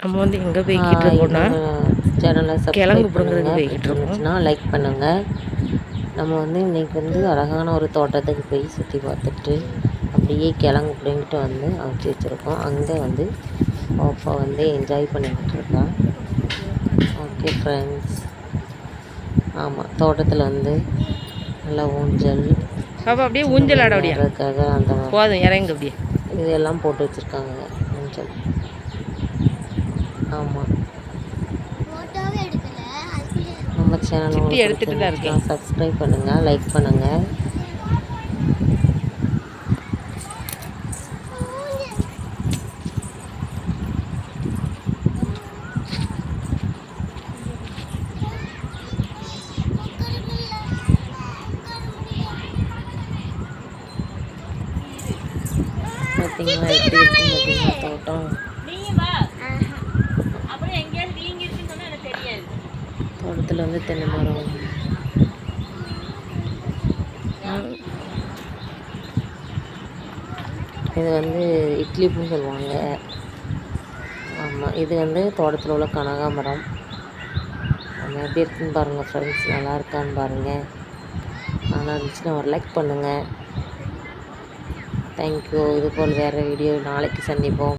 நம்ம வந்து எங்கே போய்கிட்டு இருக்கோம்னா சேனலை கிழங்கு பண்ணுங்கள் போய்கிட்டு இருக்கோம். பிடிச்சிருந்துச்சுன்னா லைக் பண்ணுங்கள் நம்ம வந்து இன்றைக்கி வந்து அழகான ஒரு தோட்டத்துக்கு போய் சுற்றி பார்த்துட்டு அப்படியே கிழங்கு பிடிங்கிட்டு வந்து அவிச்சு வச்சுருக்கோம். அங்கே வந்து பாப்பா வந்து என்ஜாய் பண்ணிக்கிட்டு இருக்கா. ஓகே ஃப்ரெண்ட்ஸ் ஆமாம் தோட்டத்தில் வந்து நல்லா ஊஞ்சல் பாப்பா அப்படியே ஊஞ்சல் ஆட அப்படியா. அந்த போதும் இறங்கு அப்படியே. இதெல்லாம் போட்டு வச்சுருக்காங்க ஊஞ்சல். ஆமாம் ஃபோட்டோவே எடுக்கல அதுக்குள்ளே நம்ம சேனல் சிட்டி எடுத்துட்டு தான் இருக்கேன். சப்ஸ்கிரைப் பண்ணுங்கள் லைக் பண்ணுங்கள் பார்த்தீங்களா எப்படி இருக்குன்னு பார்த்தீங்களா தோட்டம் வந்து தென்னை மரம். இது வந்து இட்லிப்புன்னு சொல்லுவாங்க. ஆமாம் இது வந்து தோட்டத்தில் உள்ள கனகாமரம் நம்ம எப்படி இருக்குன்னு பாருங்கள் ஃப்ரெண்ட்ஸ் நல்லா இருக்கான்னு பாருங்கள் நல்லா இருந்துச்சுன்னா ஒரு லைக் பண்ணுங்கள் தேங்க்யூ இது போல் வேறு வீடியோ நாளைக்கு சந்திப்போம்.